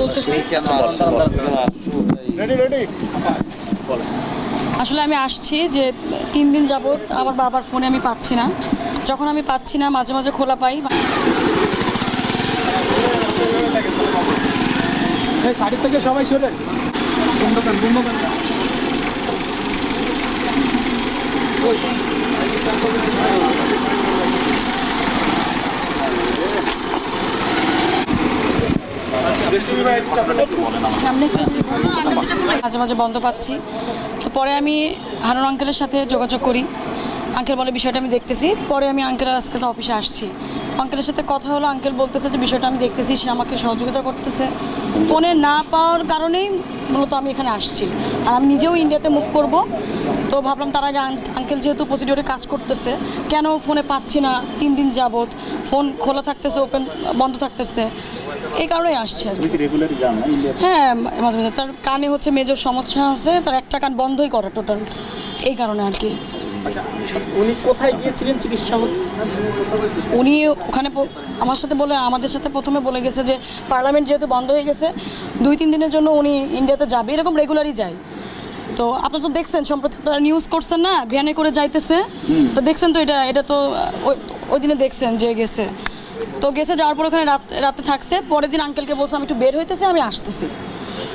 বলতেছি। আসলে? আমি আসছি যে তিন দিন যাবৎ আমার বাবার ফোনে আমি পাচ্ছি না। যখন আমি পাচ্ছি না মাঝে মাঝে খোলা পাই। এই সাইড থেকে সবাই সরেন সামনে আমি যেটা বললাম, মাঝে মাঝে বন্ধ পাচ্ছি। তো পরে আমি হারুন আঙ্কেলের সাথে যোগাযোগ করি। আঙ্কেল বলে, বিষয়টা আমি দেখতেছি। পরে আমি আঙ্কেলের আজকে তো অফিসে আসছি। আঙ্কেলের সাথে কথা হলো, আঙ্কেল বলতেছে যে, বিষয়টা আমি দেখতেছি, সে আমাকে সহযোগিতা করতেছে। ফোনে না পাওয়ার কারণেই মূলত আমি এখানে আসছি। আর আমি নিজেও ইন্ডিয়াতে মুভ করব। তো ভাবলাম তার আগে আঙ্কেল যেহেতু প্রসিডিওরে কাজ করতেছে, কেন ফোনে পাচ্ছি না? তিন দিন যাবত ফোন খোলা থাকতেছে ওপেন বন্ধ থাকতেছে। এই কারণেই আসছে আর কি। রেগুলার যান না ইন্ডিয়া হ্যাঁ মাঝে মাঝে। তার কানে হচ্ছে মেজর সমস্যা আছে তার একটা কান বন্ধই করা টোটাল এই কারণে আর কি। উনি কোথায় গিয়েছিলেন চিকিৎসা উনি ওখানে আমার সাথে বলে আমাদের সাথে প্রথমে বলে গেছে যে পার্লামেন্ট যেহেতু বন্ধ হয়ে গেছে দুই তিন দিনের জন্য উনি ইন্ডিয়াতে যাবে এরকম রেগুলারই যায়। তো আপনারা তো দেখছেন সম্প্রতি নিউজ করছেন না ভ্যানে করে যাইতেছে। তো দেখছেন তো এটা এটা তো ওই- ওই দিনে দেখছেন যে গেছে। তো গেছে যাওয়ার পর ওখানে রাত রাতে থাকছে। পরের দিন আঙ্কেলকে বলছে আমি একটু বের হইতেছি আমি আসতেছি।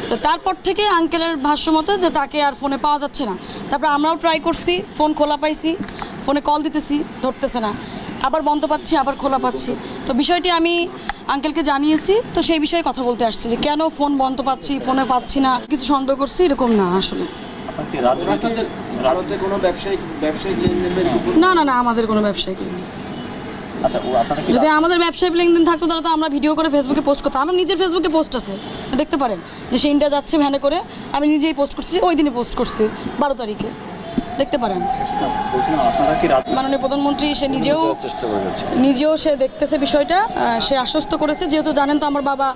তো তারপর থেকে আঙ্কেলের ভাষ্য মতো যে তাকে আর ফোনে পাওয়া যাচ্ছে না। তারপর আমরাও ট্রাই করছি ফোন খোলা পাইছি ফোনে কল দিতেছি ধরতেছে না। আবার বন্ধ পাচ্ছি আবার খোলা পাচ্ছি। তো বিষয়টি আমি আঙ্কেলকে জানিয়েছি তো সেই বিষয়ে কথা বলতে আসছি যে কেন ফোন বন্ধ পাচ্ছি ফোনে পাচ্ছি না? কিছু সন্দেহ করছি? এরকম না আসলে। না না না আমাদের কোনো ব্যবসায়িক লেনদেন। আচ্ছা ও আপনারা কি যদি আমাদের ব্যবসায়িক লেনদেন থাকতো তাহলে তো আমরা ভিডিও করে ফেসবুকে পোস্ট করতাম। আমার নিজের ফেসবুকে পোস্ট আছে দেখতে পারেন। যে সে ইন্ডিয়া যাচ্ছে ভ্যানে করে আমি নিজেই পোস্ট করছি ওই দিনে পোস্ট করছি বারো তারিখে। দেখতে পারেন। মাননীয় প্রধানমন্ত্রী সে নিজেও নিজেও সে দেখতেছে বিষয়টা সে আশ্বস্ত করেছে। যেহেতু জানেন তো আমার বাবা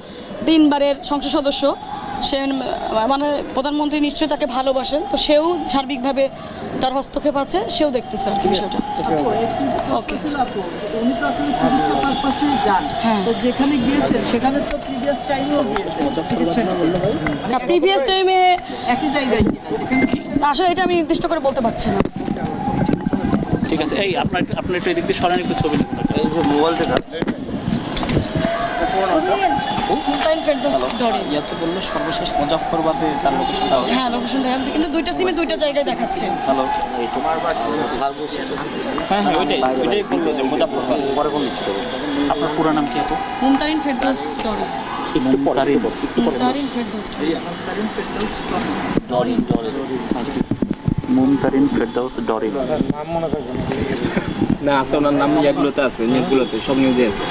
তিনবারের সংসদ সদস্য। সে মানে প্রধানমন্ত্রী নিশ্চয়ই তাকে ভালোবাসেন তো সেও সার্বিকভাবে তার হস্তক্ষেপ আছে সেও দেখতেছে আর কি বিষয়টা। ওকে উনি তো আসলে চিকিৎসা পারপাসে যান। হ্যাঁ। তো যেখানে গিয়েছেন সেখানে তো প্রিভিয়াস টাইমেও গিয়েছেন। চিকিৎসা নিতে। না প্রিভিয়াস টাইমে একই জায়গায় আসলে এটা আমি নির্দিষ্ট করে বলতে পারছি না। ঠিক আছে এই আপনার একটু- আপনার একটু এদিক দিয়ে সরান একটু ছবি এই যে মোবাইলটা ফেরদৌস ডরে ইয়াতে বলল সর্বশেষ মুজাফরবাদে তার লোকেশনটা হ্যাঁ লোকেশন দেখা কিন্তু দুইটা সিমে দুইটা জায়গায় দেখাচ্ছে। হ্যালো এই তোমার স্যার বলছে হ্যাঁ হ্যাঁ ওইটাই ওইটাই বলল যে মুজাফরবাদ পরে কোন লিখতে আপনার পুরো নাম কি আপু? মুমতারিন ফেরদৌস ডরে একটু মুমতারিন ফেরদৌস ডরে ফেরদৌস না আছে ওনার নাম ইয়াগুলোতে আছে নিউজগুলোতে সব নিউজে আছে।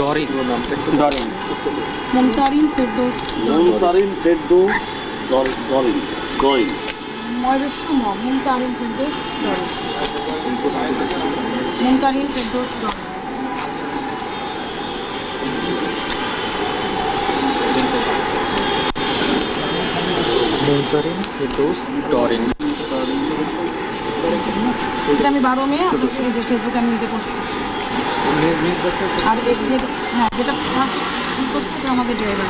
ডরিন ডরিন মুমতারিন ফেরদৌস ডরিন ডরিন মুমতারিন ফেরদৌস ডরে মুমতারিন ফেরদৌস ডরে মুমতারিন ফেরদাউস ডরিন এটা আমি বারো মে ফেসবুকে আমি নিজে পোস্ট করছি। হ্যাঁ যেটা ফার্স্ট আমাদের ড্রাইভার